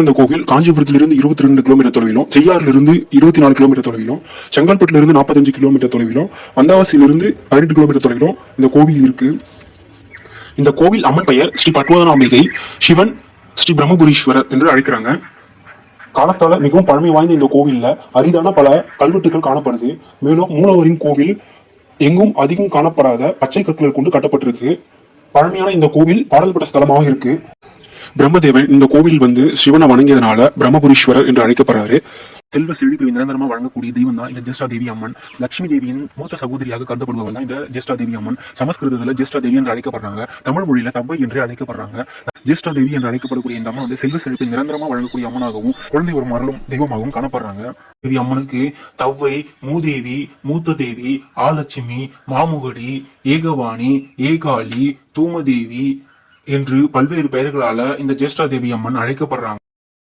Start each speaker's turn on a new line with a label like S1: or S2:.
S1: இந்த கோவில் காஞ்சிபுரத்திலிருந்து இருபத்தி ரெண்டு கிலோமீட்டர் தொலைவிலும் செய்யாறிலிருந்து இருபத்தி நாலு கிலோமீட்டர் தொலைவிலும் செங்கல்பட்டுல நாற்பத்தஞ்சு கிலோமீட்டர் தொலைவிலும் வந்தாவாசியிலிருந்து பதினெட்டு கிலோமீட்டர் தொலைவிலும் இந்த கோவில் இருக்கு. இந்த கோவில் அம்மன் பெயர் ஸ்ரீ பட்வதனாம்பிகை சிவன் ஸ்ரீ பிரம்மபுரீஸ்வரர் என்று அழைக்கிறாங்க. காலத்தால மிகவும் பழமை வாய்ந்த இந்த கோவில்ல அரிதான பல கல்வெட்டுகள் காணப்படுது. மேலும் மூலவரின் கோவில் எங்கும் அதிகம் காணப்படாத பச்சை கற்கள் கொண்டு கட்டப்பட்டிருக்கு. பழமையான இந்த கோவில் பாடல்பட்ட ஸ்தலமாக இருக்கு. பிரம்மதேவன் இந்த கோவில் வந்து சிவனை வணங்கியதனால பிரம்மபுரீஸ்வரர் என்று அழைக்கப்படுறாரு. செல்வ செழிப்பு நிரந்தரமாக வழங்கக்கூடிய தெய்வம் தான் இந்த ஜெஸ்டா தேவி அம்மன். லட்சுமி தேவியின் மூத்த சகோதரியாக கருதப்படுபவள் தான் இந்த ஜெஸ்டா தேவி அம்மன். சமஸ்கிருதத்துல ஜெஸ்டா தேவி என்று அழைக்கப்படுறாங்க. தமிழ் மொழியில தவ்வை என்று அழைக்கப்படுறாங்க. ஜெஸ்டா தேவி என்று அழைக்கப்படக்கூடிய இந்த அம்மன் வந்து செல்வ செழிப்பை நிரந்தரமா வழங்கக்கூடிய அம்மனாகவும் குழந்தை ஒரு மரலும் தெய்வமாகவும் காணப்படுறாங்க. தேவி அம்மனுக்கு தவ்வை மூதேவி மூத்த தேவி ஆலட்சுமி மாமுகடி ஏகவாணி ஏகாளி தூமதேவி என்று பல்வேறு பெயர்களால இந்த ஜேஷ்டா தேவி அம்மன் அழைக்கப்படுறாங்க.